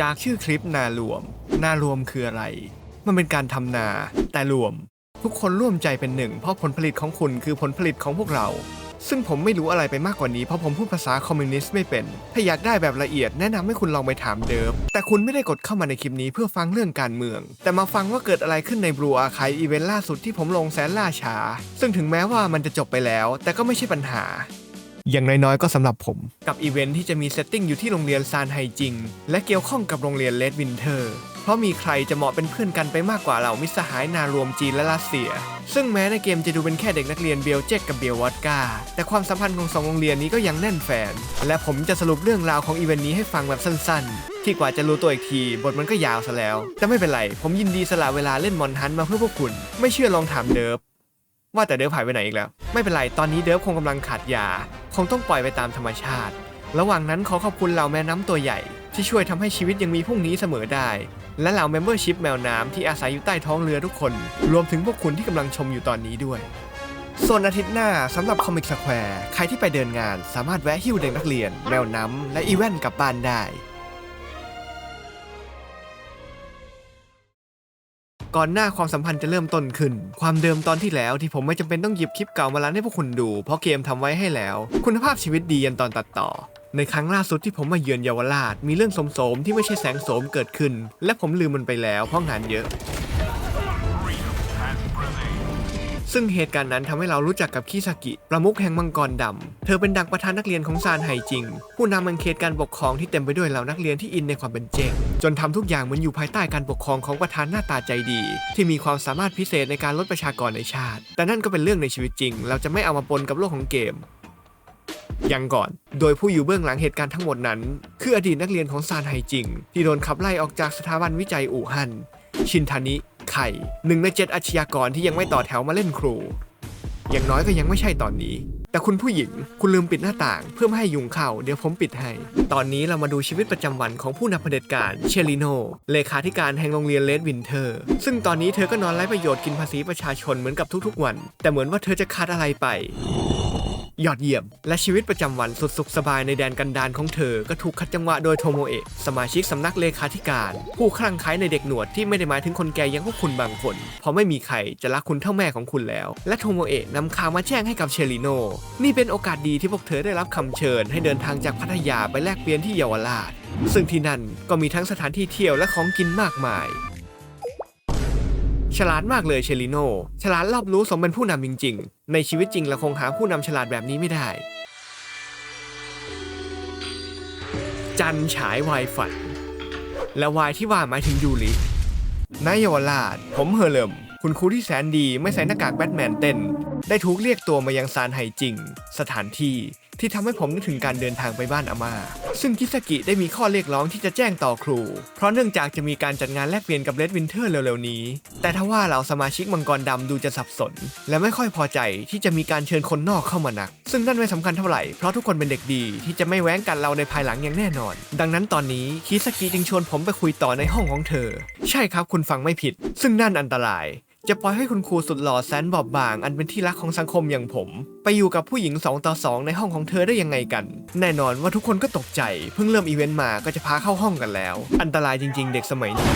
จากชื่อคลิปนารวม นารวมคืออะไร มันเป็นการทำนา แต่รวม ทุกคนร่วมใจเป็นหนึ่ง เพราะผลผลิตของคุณคือผลผลิตของพวกเรา ซึ่งผมไม่รู้อะไรไปมากกว่านี้เพราะผมพูดภาษาคอมมิวนิสต์ไม่เป็น ถ้าอยากได้แบบละเอียดแนะนำให้คุณลองไปถามเดิฟแต่คุณไม่ได้กดเข้ามาในคลิปนี้เพื่อฟังเรื่องการเมือง แต่มาฟังว่าเกิดอะไรขึ้นในบรูอาคายอีเวนต์ล่าสุดที่ผมลงแสนล่าช้าซึ่งถึงแม้ว่ามันจะจบไปแล้ว แต่ก็ไม่ใช่ปัญหา อย่างน้อยๆก็สำหรับผม กับอีเวนท์ที่จะมีเซตติ้งอยู่ที่โรงเรียนซานไฮจิง และเกี่ยวข้องกับโรงเรียนเลดวินเทอร์เพราะมีใครจะเหมาะเป็นเพื่อนกันไปมากกว่าเหล่ามิสหายนารวมจีนและรัสเซีย ซึ่งแม้ในเกมจะดูเป็นแค่เด็กนักเรียนเบลเจกกับเบลวอดกาแต่ความสัมพันธ์ของสองโรงเรียนนี้ก็ยังแน่นแฟน และผมจะสรุปเรื่องราวของอีเวนต์นี้ให้ฟังแบบสั้นๆ ที่กว่าจะรู้ตัวอีกที บทมันก็ยาวซะแล้ว แต่ไม่เป็นไร ผมยินดีสละเวลาเล่นมอนฮันมาเพื่อพวกคุณ ไม่เชื่อลองถามเดิฟ ว่าแต่เดิฟหายไปไหนอีกแล้ว ไม่เป็นไร ตอนนี้เดิฟคงกำลังขาดยา คงต้องปล่อยไปตามธรรมชาติ ระหว่างนั้นขอขอบคุณเหล่าแม่น้ำตัวใหญ่ ที่ช่วยทำให้ชีวิตยังมีพรุ่งนี้เสมอได้ และเหล่าเมมเบอร์ชิพแมวน้ำที่อาศัยอยู่ใต้ท้องเรือทุกคน รวมถึงพวกคุณที่กำลังชมอยู่ตอนนี้ด้วย ส่วนอาทิตย์หน้าสำหรับคอมิกสแควร์ใครที่ไปเดินงาน สามารถแวะหิ้วเด็กนักเรียน แมวน้ำและอีเวนต์กลับบ้านได้ ก่อนหน้าความสัมพันธ์จะเริ่มต้นขึ้น ความเดิมตอนที่แล้วที่ผมไม่จำเป็นต้องหยิบคลิปเก่ามาลันให้พวกคุณดู เพราะเกมทำไว้ให้แล้ว คุณภาพชีวิตดียันตอนตัดต่อ ในครั้งล่าสุดที่ผมมาเยือนเยาวราช มีเรื่องสมโสมที่ไม่ใช่แสงโสมเกิดขึ้น และผมลืมมันไปแล้วเพราะงานเยอะ ซึ่งเหตุการณ์นั้นทำให้เรารู้จักกับคิซากิ ประมุขแห่งมังกรดำเธอเป็นดังประธานนักเรียนของซานไฮจิง ผู้นำมันเขตการปกครองที่เต็มไปด้วยเหล่านักเรียนที่อินในความเป็นเจงจนทำทุกอย่างเหมือนอยู่ภายใต้การปกครองของประธานหน้าตาใจดี ที่มีความสามารถพิเศษในการลดประชากรในชาติ แต่นั่นก็เป็นเรื่องในชีวิตจริง เราจะไม่เอามาปนกับโลกของเกมยังก่อน โดยผู้อยู่เบื้องหลังเหตุการณ์ทั้งหมดนั้น คืออดีตนักเรียนของซานไฮจิง ที่โดนขับไล่ออกจากสถาบันวิจัยอู่ฮั่น ชินทานิ ไข่หนึ่งในเจ็ดอาชญากรที่ยังไม่ต่อแถวมาเล่นครู อย่างน้อยก็ยังไม่ใช่ตอนนี้ แต่คุณผู้หญิงคุณลืมปิดหน้าต่าง เพื่อไม่ให้ยุงเข้าเดี๋ยวผมปิดให้ ตอนนี้เรามาดูชีวิตประจำวันของผู้นำเผด็จการเชลิโน เลขาธิการแห่งโรงเรียนเลดวินเทอร์ ซึ่งตอนนี้เธอก็นอนไร้ประโยชน์กินภาษีประชาชนเหมือนกับทุกๆวัน แต่เหมือนว่าเธอจะขาดอะไรไป ยอดเยี่ยม และชีวิตประจำวันสุดสุขสบายในแดนกันดารของเธอ ก็ถูกขัดจังหวะโดยโทโมเอะสมาชิกสำนักเลขาธิการ ผู้คลั่งไคล้ในเด็กหนวดที่ไม่ได้หมายถึงคนแก่ยังพวกคุณบางคน เพราะไม่มีใครจะรักคุณเท่าแม่ของคุณแล้ว และโทโมเอะนำข่าวมาแจ้งให้กับเชลิโน นี่เป็นโอกาสดีที่พวกเธอได้รับคำเชิญ ให้เดินทางจากพัทยาไปแลกเปลี่ยนที่เยาวราชซึ่งที่นั่นก็มีทั้งสถานที่เที่ยวและของกินมากมาย ฉลาดมากเลยเชลิโน ฉลาดรอบรู้สมเป็นผู้นำจริง ๆ ในชีวิตจริงเราคงหาผู้นำฉลาดแบบนี้ไม่ได้ จันฉายวายฝัน และวายที่ว่าหมายถึงยูรินายเยาวราช ผมเฮอร์เลมคุณครูที่แสนดีไม่ใส่หน้ากากแบทแมนเต้น ได้ถูกเรียกตัวมายังซานไฮจริง สถานที่ ที่ทำให้ผมนึกถึงการเดินทางไปบ้านอาม่า ซึ่งคิสกิได้มีข้อเรียกร้องที่จะแจ้งต่อครู เพราะเนื่องจากจะมีการจัดงานแลกเปลี่ยนกับเลดวินเทอร์เร็วๆนี้ แต่ถ้าว่าเราสมาชิกมังกรดำดูจะสับสน และไม่ค่อยพอใจที่จะมีการเชิญคนนอกเข้ามานัก ซึ่งนั่นไม่สำคัญเท่าไหร่ เพราะทุกคนเป็นเด็กดีที่จะไม่แว้งกันเราในภายหลังอย่างแน่นอน ดังนั้นตอนนี้คิสกิจึงชวนผมไปคุยต่อในห้องของเธอ ใช่ครับคุณฟังไม่ผิด ซึ่งนั่นอันตราย จะปล่อยให้คุณครูสุดหล่อแสนบอบบาง อันเป็นที่รักของสังคมอย่างผม ไปอยู่กับผู้หญิง 2 ต่อ 2 ในห้องของเธอได้ยังไงกัน แน่นอนว่าทุกคนก็ตกใจ เพิ่งเริ่มอีเวนต์มาก็จะพาเข้าห้องกันแล้ว อันตรายจริง ๆ เด็กสมัยนี้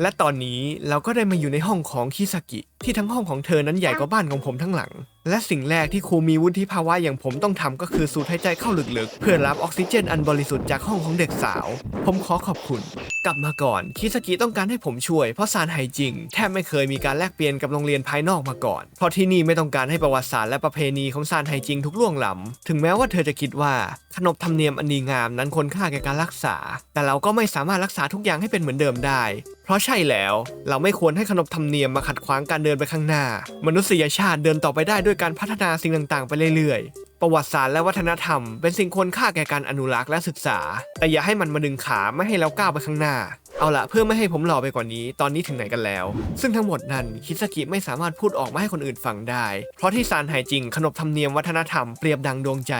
และตอนนี้เราก็ได้มาอยู่ในห้องของคิสกิ ที่ทั้งห้องของเธอนั้นใหญ่กว่าบ้านของผมทั้งหลัง และสิ่งแรกที่ครูมีวุฒิภาวะอย่างผมต้องทำก็คือสูดหายใจเข้าลึกๆ เพื่อรับออกซิเจนอันบริสุทธิ์จากห้องของเด็กสาว ผมขอขอบคุณ กลับมาก่อน คิสกิต้องการให้ผมช่วย เพราะซานไฮจริง แทบไม่เคยมีการแลกเปลี่ยนกับโรงเรียนภายนอกมาก่อน เพราะที่นี่ไม่ต้องการให้ประวัติศาสตร์และประเพณีของซานไฮจริงทุกล่วงล้ำถึงแม้ว่าเธอจะคิดว่าขนบธรรมเนียมอันดีงามนั้นควรค่าแก่การรักษา แต่เราก็ไม่สามารถรักษาทุกอย่างให้เป็นเหมือนเดิมได้เพราะใช่แล้วเราไม่ควรให้ขนบธรรมเนียมมาขัดขวางการเดินไปข้างหน้า มนุษยชาติเดินต่อไปได้ด้วยการพัฒนาสิ่งต่างๆ ไปเรื่อยๆ ประวัติศาสตร์และวัฒนธรรม เป็นสิ่งควรค่าแก่การอนุรักษ์และศึกษา แต่อย่าให้มันมาดึงขาไม่ให้เราก้าวไปข้างหน้า เอาละเพื่อไม่ให้ผมหล่อไปกว่านี้ ตอนนี้ถึงไหนกันแล้ว ซึ่งทั้งหมดนั้นคิสกิไม่สามารถพูดออกมาให้คนอื่นฟังได้ เพราะที่ซานไฮจริงขนบธรรมเนียมวัฒนธรรมเปรียบดังดวงใจ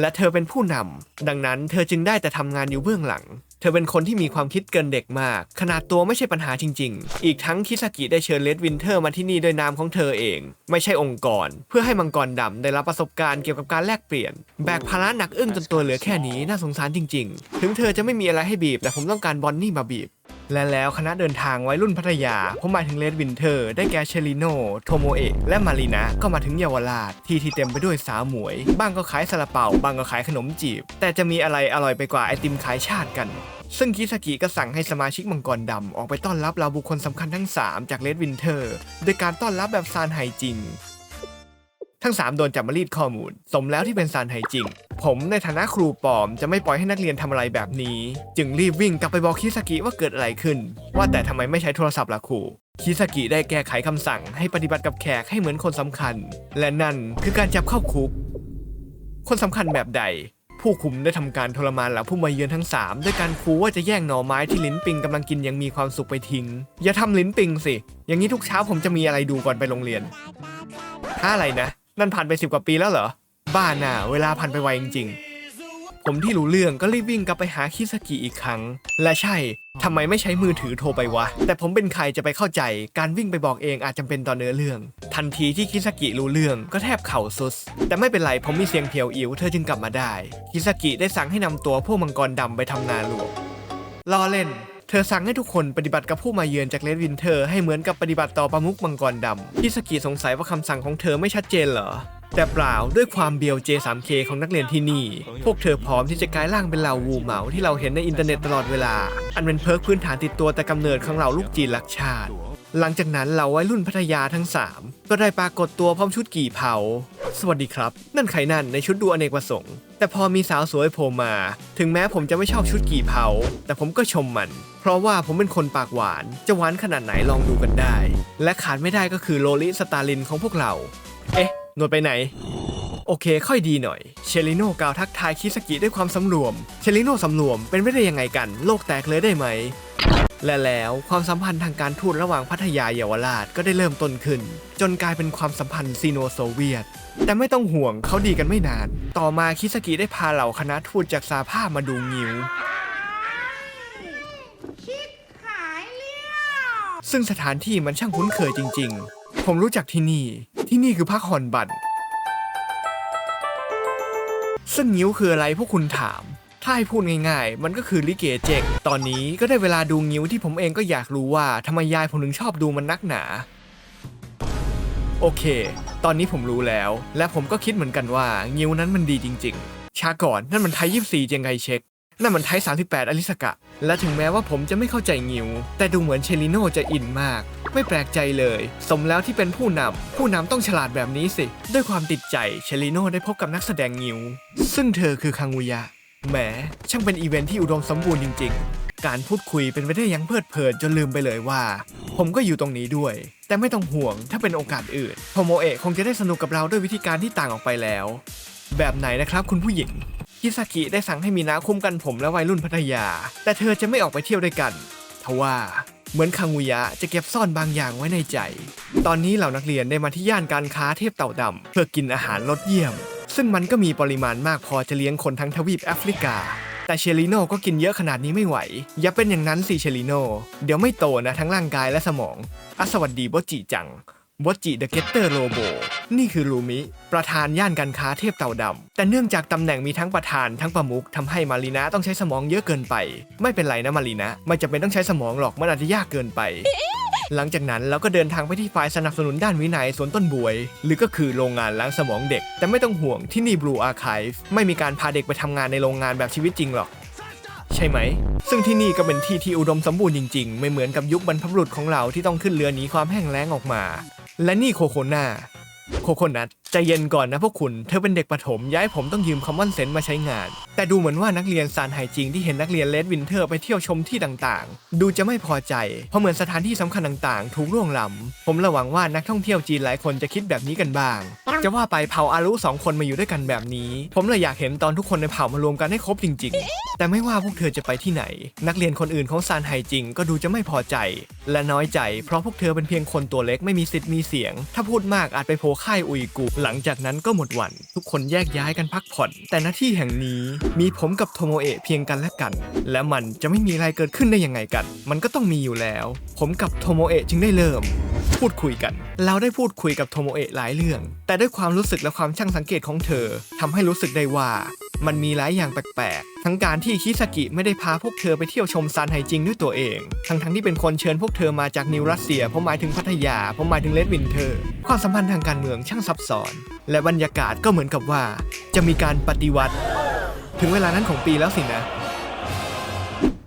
และเธอเป็นผู้นำดังนั้นเธอจึงได้แต่ทำงานอยู่เบื้องหลัง เธอเป็นคนที่มีความคิดเกินเด็กมาก ขนาดตัวไม่ใช่ปัญหาจริง ๆ อีกทั้งคิสกิได้เชิญเลดวินเทอร์มาที่นี่โดยนามของเธอเอง ไม่ใช่องค์กร เพื่อให้มังกรดำได้รับประสบการณ์เกี่ยวกับการแลกเปลี่ยน แบกภาระหนักอึ้งจนตัวเหลือแค่นี้น่าสงสารจริง ๆ ถึงเธอจะไม่มีอะไรให้บีบ แต่ผมต้องการบอนนี่มาบีบ และแล้วคณะเดินทางวัยรุ่นพัทยาผมหมายถึงเลดวินเทอร์ ได้แก่เชลิโน โทโมเอะ และมารีนะ ก็มาถึงเยาวราช ที่ที่เต็มไปด้วยสาวหมวย บ้างก็ขายซาลาเปาบ้างก็ขายขนมจีบ แต่จะมีอะไรอร่อยไปกว่าไอติมขายชาติกันซึ่งคิสกิก็สั่งให้สมาชิกมังกรดำออกไปต้อนรับเราบุคคลสำคัญทั้ง 3 จากเลดวินเทอร์ โดยการต้อนรับแบบซานไฮจริง ทั้ง 3 โดนจับมารีดข้อมูล สมแล้วที่เป็นซานไฮจริง ผมในฐานะครูปลอมจะไม่ปล่อยให้นักเรียนทำอะไรแบบนี้ จึงรีบวิ่งกลับไปบอกคิสกิว่าเกิดอะไรขึ้น ว่าแต่ทำไมไม่ใช้โทรศัพท์ล่ะครูคิสกิได้แก้ไขคำสั่งให้ปฏิบัติกับแขกให้เหมือนคนสำคัญ และนั่นคือการจับเข้าคุก คนสำคัญแบบใด ผู้คุมได้ทำการทรมานเหล่าผู้มาเยือนทั้ง 3 ด้วยการคูว่าจะแย่งหน่อไม้ที่ลิ้นปิงกำลังกินยังมีความสุขไปทิ้ง อย่าทำลิ้นปิงสิ อย่างนี้ทุกเช้าผมจะมีอะไรดูก่อนไปโรงเรียนถ้าอะไรนะ นั่นผ่านไปสิบกว่าปีแล้วเหรอ บ้าน่ะเวลาผ่านไปไวจริง ๆ ผมที่รู้เรื่องก็รีบวิ่งกลับไปหาคิสกิอีกครั้ง และใช่ทำไมไม่ใช้มือถือโทรไปวะ แต่ผมเป็นใครจะไปเข้าใจ การวิ่งไปบอกเองอาจจำเป็นต่อเนื้อเรื่อง ทันทีที่คิสกิรู้เรื่องก็แทบเข่าสุด แต่ไม่เป็นไรผมมีเสียงเพียวอิ๋วเธอจึงกลับมาได้ คิสกิได้สั่งให้นำตัวพวกมังกรดำไปทำนาหลวงล้อเล่น เธอสั่งให้ทุกคนปฏิบัติกับผู้มาเยือนจากเลดวินเทอร์ให้เหมือนกับปฏิบัติต่อประมุขมังกรดำที่สกีสงสัยว่าคำสั่งของเธอไม่ชัดเจนเหรอแต่เปล่าด้วยความเบียว J3K ของนักเรียนที่นี่ พวกเธอพร้อมที่จะกลายร่างเป็นเหล่าวูเหมาที่เราเห็นในอินเทอร์เน็ตตลอดเวลา อันเป็นเพิร์กพื้นฐานติดตัวแต่กำเนิดของเหล่าลูกจีนรักชาติ หลังจากนั้นเหล่าวัยรุ่นพัทยาทั้ง 3 ก็ได้ปรากฏตัวพร้อมชุดกี่เผา สวัสดีครับ นั่นใครนั่นในชุดดูอเนกประสงค์ แต่พอมีสาวสวยโผล่มา ถึงแม้ผมจะไม่ชอบชุดกี่เผา แต่ผมก็ชมมัน เพราะว่าผมเป็นคนปากหวาน จะหวานขนาดไหนลองดูกันได้ และขาดไม่ได้ก็คือโลลิสตาลินของพวกเรา เอ๊ะหนวดไปไหนโอเค ค่อยดีหน่อย เชลิโน่กล่าวทักทายคิสกิด้วยความสำรวม เชลิโน่สำรวมเป็นไม่ได้ยังไงกัน โลกแตกเลยได้ไหม และแล้วความสัมพันธ์ทางการทูตระหว่างพัทยาเยาวราชก็ได้เริ่มต้นขึ้น จนกลายเป็นความสัมพันธ์ซีโนโซเวียต แต่ไม่ต้องห่วงเขาดีกันไม่นาน ต่อมาคิสกิได้พาเหล่าคณะทูตจากสาภาพมาดูงิ้วชิบหายเลี้ยวซึ่งสถานที่มันช่างคุ้นเคยจริง ๆ ผมรู้จักที่นี่ ที่นี่คือพักฮอนบันซึ่งงิ้วคืออะไรพวกคุณถาม ถ้าให้พูดง่ายๆ มันก็คือลิเกเจ๊กตอนนี้ก็ได้เวลาดูงิ้วที่ผมเองก็อยากรู้ว่าทำไมยายผมถึงชอบดูมันนักหนา โอเค ตอนนี้ผมรู้แล้ว และผมก็คิดเหมือนกันว่างิ้วนั้นมันดีจริง ๆ ชาก่อนนั่นมันไทย24 เจียงไคเช็กนั่นมันไทย38 อลิสกะ และถึงแม้ว่าผมจะไม่เข้าใจงิว แต่ดูเหมือนเชลิโนจะอินมาก ไม่แปลกใจเลย สมแล้วที่เป็นผู้นำ ผู้นำต้องฉลาดแบบนี้สิ ด้วยความติดใจ เชลิโนได้พบกับนักแสดงงิว ซึ่งเธอคือคังุยะ แหม ช่างเป็นอีเวนท์ที่อุดมสมบูรณ์จริง ๆ การพูดคุยเป็นไปได้อยังเพลิดเพลินจนลืมไปเลยว่า ผมก็อยู่ตรงนี้ด้วย แต่ไม่ต้องห่วงถ้าเป็นโอกาสอื่นโทโมเอะคงจะได้สนุกกับเราด้วยวิธีการที่ต่างออกไปแล้ว แบบไหนนะครับคุณผู้หญิงฮิซากิได้สั่งให้มีนาคุ้มกันผมและวัยรุ่นพัทยา แต่เธอจะไม่ออกไปเที่ยวด้วยกันทว่าเหมือนคังุยะจะเก็บซ่อนบางอย่างไว้ในใจ ตอนนี้เหล่านักเรียนได้มาที่ย่านการค้าเทพเต่าดำเพื่อกินอาหารรสเยี่ยม ซึ่งมันก็มีปริมาณมากพอจะเลี้ยงคนทั้งทวีปแอฟริกา แต่เชลิโน่ก็กินเยอะขนาดนี้ไม่ไหว อย่าเป็นอย่างนั้นสิเชลิโน่เดี๋ยวไม่โตนะทั้งร่างกายและสมองอสวัสดีโบจิจังบจิเดอะเกตเตอร์โลโบนี่คือลูมิ ประธานย่านการค้าเทพเต่าดำ แต่เนื่องจากตำแหน่งมีทั้งประธานทั้งประมุขทำให้มารีนาต้องใช้สมองเยอะเกินไป ไม่เป็นไรนะมารีนาไม่จำเป็นต้องใช้สมองหรอกมันอาจจะยากเกินไป หลังจากนั้นเราก็เดินทางไปที่ฝ่ายสนับสนุนด้านวินัยสวนต้นบวย หรือก็คือโรงงานล้างสมองเด็ก แต่ไม่ต้องห่วงที่นี่ Blue Archive ไม่มีการพาเด็กไปทำงานในโรงงานแบบชีวิตจริงหรอกใช่ไหม ซึ่งที่นี่ก็เป็นที่ที่อุดมสมบูรณ์จริง ๆ ไม่เหมือนกับยุคบรรพบุรุษของเราที่ต้องขึ้นเรือหนีความแห้งแล้งออกมา และนี่โคโคนาโคโคนัทใจเย็นก่อนนะพวกคุณ เธอเป็นเด็กประถมย้ายผมต้องยืมคอมมอนเซนส์มาใช้งาน แต่ดูเหมือนว่านักเรียนซานไฮจริงที่เห็นนักเรียนเลดวินเทอร์ไปเที่ยวชมที่ต่างๆ ดูจะไม่พอใจ เพราะเหมือนสถานที่สำคัญต่างๆ ถูกล่วงล้ำผมระหวังว่านักท่องเที่ยวจีนหลายคนจะคิดแบบนี้กันบ้าง จะว่าไปเผ่าอารุสองคนมาอยู่ด้วยกันแบบนี้ ผมเลยอยากเห็นตอนทุกคนในเผ่ามารวมกันให้ครบจริง ๆ แต่ไม่ว่าพวกเธอจะไปที่ไหน นักเรียนคนอื่นของซานไฮจริงก็ดูจะไม่พอใจ และน้อยใจ เพราะพวกเธอเป็นเพียงคนตัวเล็กไม่มีสิทธิ์มีเสียง ถ้าพูดมากอาจไปโผค่ายอุยกูหลังจากนั้นก็หมดวัน ทุกคนแยกย้ายกันพักผ่อน แต่หน้าที่แห่งนี้มีผมกับโทโมเอะเพียงกันและกัน และมันจะไม่มีอะไรเกิดขึ้นได้ยังไงกัน มันก็ต้องมีอยู่แล้ว ผมกับโทโมเอะจึงได้เริ่ม พูดคุยกัน เราได้พูดคุยกับโทโมเอะหลายเรื่อง แต่ด้วยความรู้สึกและความช่างสังเกตของเธอทำให้รู้สึกได้ว่า มันมีหลายอย่างแปลกๆ ทั้งการที่คิสกิไม่ได้พาพวกเธอไปเที่ยวชมซานไฮจิงด้วยตัวเอง ทั้งๆที่เป็นคนเชิญพวกเธอมาจากนิวรัสเซีย ผมหมายถึงพัทยา ผมหมายถึงเลดวินเทอร์ ความสัมพันธ์ทางการเมืองช่างซับซ้อน และบรรยากาศก็เหมือนกับว่า จะมีการปฏิวัติ ถึงเวลานั้นของปีแล้วสินะ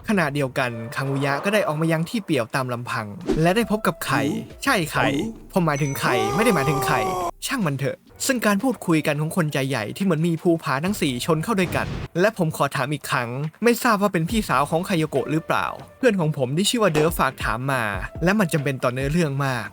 ขณะเดียวกันคังอุยะก็ได้ออกมายังที่เปี่ยวตามลำพัง และได้พบกับไข่ ใช่ไข่ผมหมายถึงไข่ไม่ได้หมายถึงไข่ ช่างมันเถอะ ซึ่งการพูดคุยกันของคนใจใหญ่ที่เหมือนมีภูผาทั้งสี่ชนเข้าด้วยกัน และผมขอถามอีกครั้ง ไม่ทราบว่าเป็นพี่สาวของไคโยโกะหรือเปล่า เพื่อนของผมที่ชื่อว่าเดอฝากถามมา และมันจำเป็นต่อเนื้อเรื่องมาก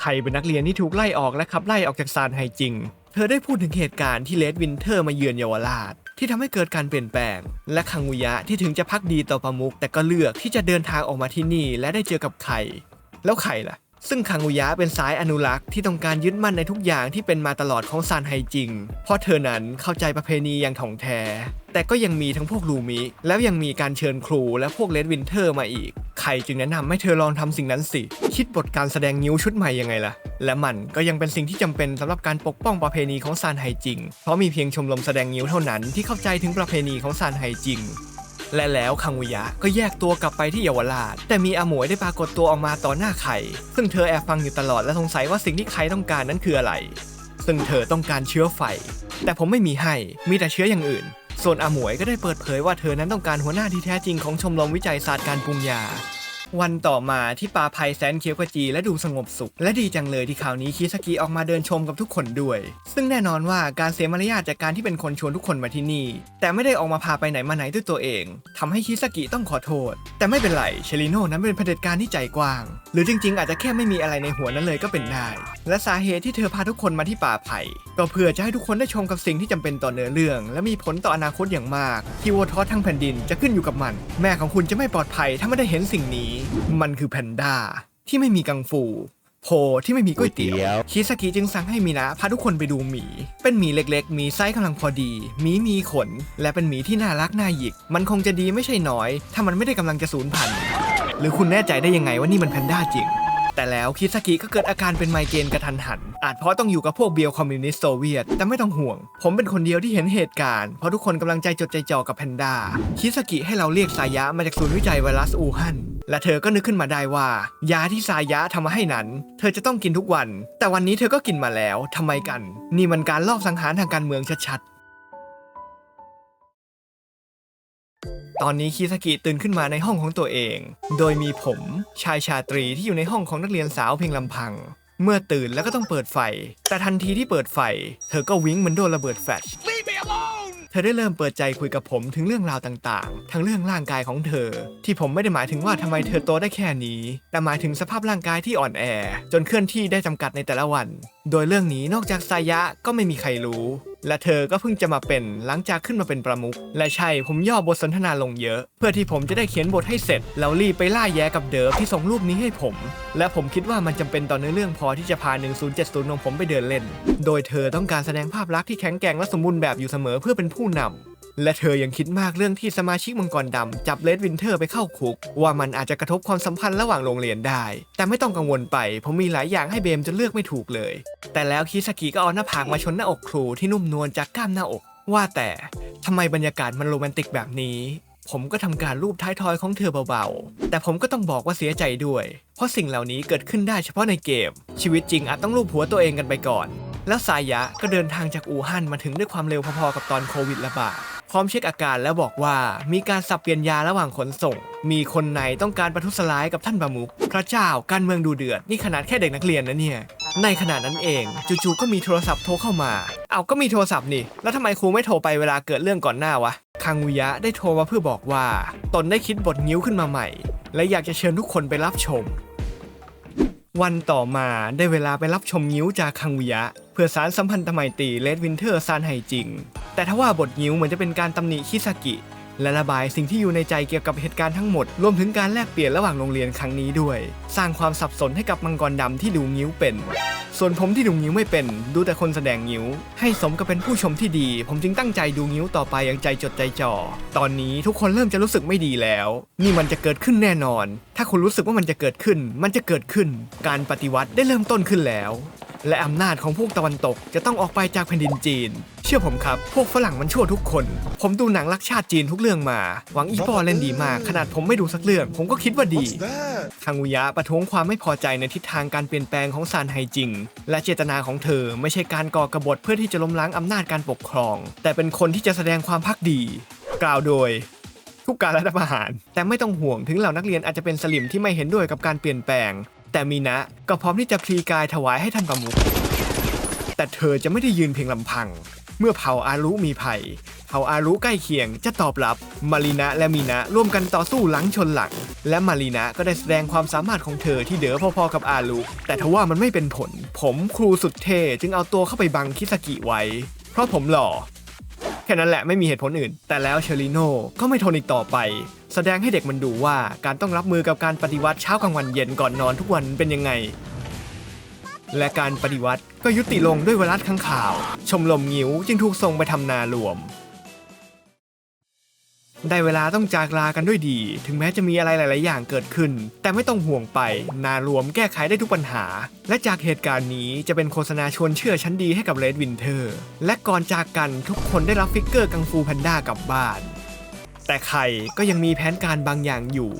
ใครเป็นนักเรียนที่ถูกไล่ออกและขับไล่ออกจากซานไฮจริง เธอได้พูดถึงเหตุการณ์ที่เลดวินเทอร์มาเยือนเยาวราช ที่ทำให้เกิดการเปลี่ยนแปลง และคังุยะที่ถึงจะพักดีต่อประมุกแต่ก็เลือกที่จะเดินทางออกมาที่นี่และได้เจอกับไข่ แล้วไข่ล่ะ ซึ่งคังอุยะเป็นสายอนุรักษ์ที่ต้องการยึดมั่นในทุกอย่างที่เป็นมาตลอดของซานไฮจิง เพราะเธอนั้นเข้าใจประเพณีอย่างถ่องแท้ แต่ก็ยังมีทั้งพวกลูมิ แล้วยังมีการเชิญครูและพวกเลดวินเทอร์มาอีกไข่จึงแนะนำให้เธอลองทำสิ่งนั้นสิ คิดบทการแสดงนิ้วชุดใหม่ยังไงล่ะ และมันก็ยังเป็นสิ่งที่จำเป็นสำหรับการปกป้องประเพณีของซานไฮจิง เพราะมีเพียงชมรมแสดงนิ้วเท่านั้นที่เข้าใจถึงประเพณีของซานไฮจิง และแล้วคังวิยะก็แยกตัวกลับไปที่เยาวราช แต่มีอาหมวยได้ปรากฏตัวออกมาต่อหน้าไข่ ซึ่งเธอแอบฟังอยู่ตลอดและสงสัยว่าสิ่งที่ไข่ต้องการนั้นคืออะไร ซึ่งเธอต้องการเชื้อไฟ แต่ผมไม่มีให้ มีแต่เชื้ออย่างอื่น ส่วนอาหมวยก็ได้เปิดเผยว่าเธอนั้นต้องการหัวหน้าที่แท้จริงของชมรมวิจัยศาสตร์การปรุงยา วันต่อมาที่ป่าไผ่แสนเขียวขจีและดูสงบสุข และดีจังเลยที่คราวนี้คิสกิออกมาเดินชมกับทุกคนด้วย ซึ่งแน่นอนว่าการเสียมารยาทจากการที่เป็นคนชวนทุกคนมาที่นี่ แต่ไม่ได้ออกมาพาไปไหนมาไหนด้วยตัวเองทำให้คิสกิต้องขอโทษ แต่ไม่เป็นไรเชลิโน่นั้นเป็นเผด็จการที่ใจกว้าง หรือจริง ๆ อาจจะแค่ไม่มีอะไรในหัวนั้นเลยก็เป็นได้ และสาเหตุที่เธอพาทุกคนมาที่ป่าไผ่ก็เพื่อจะให้ทุกคนได้ชมกับสิ่งที่จำเป็นต่อเนื้อเรื่อง และมีผลต่ออนาคตอย่างมาก ที่วัวทอสทั้งแผ่นดินจะขึ้นอยู่กับมัน แม่ของคุณจะไม่ปลอดภัยถ้าไม่ได้เห็นสิ่งนี้มันคือแพนด้าที่ไม่มีกังฟู โพที่ไม่มีก๋วยเตี๋ยว คิสกิจึงสั่งให้มีนะพาทุกคนไปดูหมี เป็นหมีเล็กๆ มีไซส์กำลังพอดีหมีมีขน และเป็นหมีที่น่ารักน่าหยิก มันคงจะดีไม่ใช่น้อย ถ้ามันไม่ได้กำลังจะสูญพันธุ์ หรือคุณแน่ใจได้ยังไงว่านี่มันแพนด้าจริง แต่แล้วคิสกิก็เกิดอาการเป็นไมเกรนกระทันหัน อาจเพราะต้องอยู่กับพวกเบียวคอมมิวนิสต์โซเวียต แต่ไม่ต้องห่วง ผมเป็นคนเดียวที่เห็นเหตุการณ์ เพราะทุกคนกำลังใจจดใจจ่อกับแพนด้า คิสกิให้เราเรียกสายะมาจากศูนย์วิจัยไวรัสอูฮั่น และเธอก็นึกขึ้นมาได้ว่า ยาที่สายะทำมาให้นั้น เธอจะต้องกินทุกวัน แต่วันนี้เธอก็กินมาแล้วทำไมกัน นี่มันการลอบสังหารทางการเมืองชัดๆ ตอนนี้คิสกิตื่นขึ้นมาในห้องของตัวเอง โดยมีผมชายชาตรีที่อยู่ในห้องของนักเรียนสาวเพียงลำพัง เมื่อตื่นแล้วก็ต้องเปิดไฟ แต่ทันทีที่เปิดไฟ เธอก็วิ้งเหมือนโดนระเบิดแฟลชเธอได้เริ่มเปิดใจคุยกับผมถึงเรื่องราวต่างๆ ทั้งเรื่องร่างกายของเธอ ที่ผมไม่ได้หมายถึงว่าทำไมเธอโตได้แค่นี้ แต่หมายถึงสภาพร่างกายที่อ่อนแอ จนเคลื่อนที่ได้จำกัดในแต่ละวัน โดยเรื่องนี้นอกจากสายะก็ไม่มีใครรู้ และเธอก็เพิ่งจะมาเป็นหลังจากขึ้นมาเป็นประมุขและใช่ผมย่อบทสนทนาลงเยอะ เพื่อที่ผมจะได้เขียนบทให้เสร็จแล้วรีบไปล่าแย้กับเดิฟที่ส่งรูปนี้ให้ผม และผมคิดว่ามันจำเป็นต่อเนื้อเรื่องพอที่จะพา 1070ของผมไปเดินเล่น โดยเธอต้องการแสดงภาพลักษณ์ที่แข็งแกร่งและสมบูรณ์แบบอยู่เสมอเพื่อเป็นผู้นำ และเธอยังคิดมากเรื่องที่สมาชิกมังกรดำจับเลดวินเทอร์ไปเข้าคุก ว่ามันอาจจะกระทบความสัมพันธ์ระหว่างโรงเรียนได้ แต่ไม่ต้องกังวลไปผมมีหลายอย่างให้เบมจนเลือกไม่ถูกเลย แต่แล้วคิสกิก็เอาหน้าผากมาชนหน้าอกครูที่นุ่มนวลจากกล้ามหน้าอก ว่าแต่ทำไมบรรยากาศมันโรแมนติกแบบนี้ผมก็ทำการรูปท้ายทอยของเธอเบาๆ แต่ผมก็ต้องบอกว่าเสียใจด้วย เพราะสิ่งเหล่านี้เกิดขึ้นได้เฉพาะในเกม ชีวิตจริงอาจต้องรูปหัวตัวเองกันไปก่อน แล้วสายะก็เดินทางจากอู่ฮั่นมาถึงด้วยความเร็วพอๆกับตอนโควิดระบาด พร้อมเช็คอาการแล้วบอกว่า มีการสับเปลี่ยนยาระหว่างขนส่ง มีคนในต้องการประทุษร้ายกับท่านประมุขพระเจ้าการเมืองดูเดือด นี่ขนาดแค่เด็กนักเรียนนะเนี่ย ในขณะนั้นเองจู่ๆก็มีโทรศัพท์โทรเข้ามา เอาก็มีโทรศัพท์นี่ แล้วทำไมครูไม่โทรไปเวลาเกิดเรื่องก่อนหน้าวะ คังวุยะได้โทรมาเพื่อบอกว่า ตนได้คิดบทนิ้วขึ้นมาใหม่ และอยากจะเชิญทุกคนไปรับชม วันต่อมาได้เวลาไปรับชมนิ้วจากคังวิยะ พื่อสารสัมพันธไมตรีเลดวินเทอร์ซานไฮจริง แต่ถ้าว่าบทนิ้วเหมือนจะเป็นการตำหนิคิซากิ และระบายสิ่งที่อยู่ในใจเกี่ยวกับเหตุการณ์ทั้งหมด รวมถึงการแลกเปลี่ยนระหว่างโรงเรียนครั้งนี้ด้วย สร้างความสับสนให้กับมังกรดำที่ดูงิ้วเป็น ส่วนผมที่ดูงิ้วไม่เป็น ดูแต่คนแสดงงิ้ว ให้สมกับเป็นผู้ชมที่ดี ผมจึงตั้งใจดูงิ้วต่อไปอย่างใจจดใจจ่อ ตอนนี้ทุกคนเริ่มจะรู้สึกไม่ดีแล้ว นี่มันจะเกิดขึ้นแน่นอน ถ้าคุณรู้สึกว่ามันจะเกิดขึ้น มันจะเกิดขึ้น การปฏิวัติได้เริ่มต้นขึ้นแล้ว และอำนาจของพวกตะวันตกจะต้องออกไปจากแผ่นดินจีน เชื่อผมครับ พวกฝรั่งมันชั่วทุกคน ผมดูหนังรักชาติจีนทุกเรื่องมา หวังอีปอเล่นดีมาก ขนาดผมไม่ดูสักเรื่อง ผมก็คิดว่าดี What's that? ทางอุยะประท้วงความไม่พอใจในทิศทางการเปลี่ยนแปลงของซานไฮจิง และเจตนาของเธอไม่ใช่การก่อกบฏเพื่อที่จะล้มล้างอำนาจการปกครอง แต่เป็นคนที่จะแสดงความพักดี กล่าวโดยทุกการรัฐประหาร แต่ไม่ต้องห่วงถึงเหล่านักเรียนอาจจะเป็นสลิมที่ไม่เห็นด้วยกับการเปลี่ยนแปลง แต่มีนะก็พร้อมที่จะพลีกายถวายให้ท่านประมุขแต่เธอจะไม่ได้ยืนเพียงลำพัง เมื่อเผ่าอารุมีภัย เผ่าอารุใกล้เคียงจะตอบรับมารีนะและมีนะร่วมกันต่อสู้หลังชนหลัง และมารีนะก็ได้แสดงความสามารถของเธอที่เด๋อพอๆกับอารุแต่ทว่ามันไม่เป็นผล ผมครูสุดเท่จึงเอาตัวเข้าไปบังคิสกิไว้ เพราะผมหล่อแค่นั้นแหละไม่มีเหตุผลอื่น แต่แล้วเชอริโน่ก็ไม่ทนอีกต่อไป แสดงให้เด็กมันดูว่าการต้องรับมือกับการปฏิวัติเช้ากลางวันเย็นก่อนนอนทุกวันเป็นยังไง และการปฏิวัติก็ยุติลงด้วยเวลาข้างข่าว ชมรมงิ้วจึงถูกส่งไปทำนารวม ได้เวลาต้องจากลากันด้วยดี ถึงแม้จะมีอะไรหลาย ๆ อย่างเกิดขึ้น แต่ไม่ต้องห่วงไป นารวมแก้ไขได้ทุกปัญหา และจากเหตุการณ์นี้จะเป็นโฆษณาชวนเชื่อชั้นดีให้กับเลดวินเทอร์ และก่อนจากกันทุกคนได้รับฟิกเกอร์กังฟูแพนด้ากลับบ้าน แต่ใครก็ยังมีแผนการบางอย่างอยู่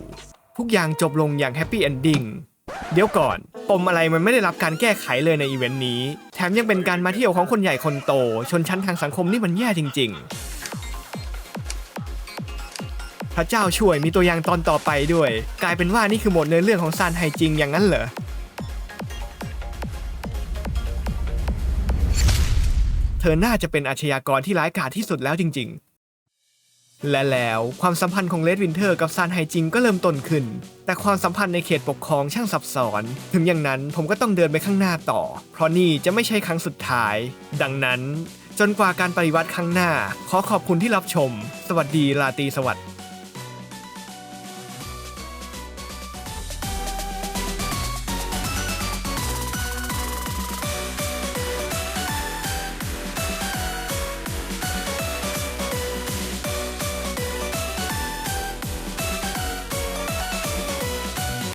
ทุกอย่างจบลงอย่างแฮปปี้เอนดิ้งเดี๋ยวก่อน ปมอะไรมันไม่ได้รับการแก้ไขเลยในอีเวนต์นี้ แถมยังเป็นการมาเที่ยวของคนใหญ่คนโต ชนชั้นทางสังคมนี่มันแย่จริง ๆ พระเจ้าช่วยมีตัวอย่างตอนต่อไปด้วย กลายเป็นว่านี่คือหมดเนื้อเรื่องของซานไฮจริงอย่างนั้นเหรอเธอน่าจะเป็นอาชญากรที่ร้ายกาจที่สุดแล้วจริง ๆ และแล้วความสัมพันธ์ของเลดวินเทอร์กับซานไฮจิงก็เริ่มต้นขึ้น แต่ความสัมพันธ์ในเขตปกครองช่างซับซ้อน ถึงอย่างนั้นผมก็ต้องเดินไปข้างหน้าต่อ เพราะนี่จะไม่ใช่ครั้งสุดท้าย ดังนั้น จนกว่าการปฏิวัติครั้งหน้า ขอขอบคุณที่รับชม สวัสดีราตรีสวัสดิ์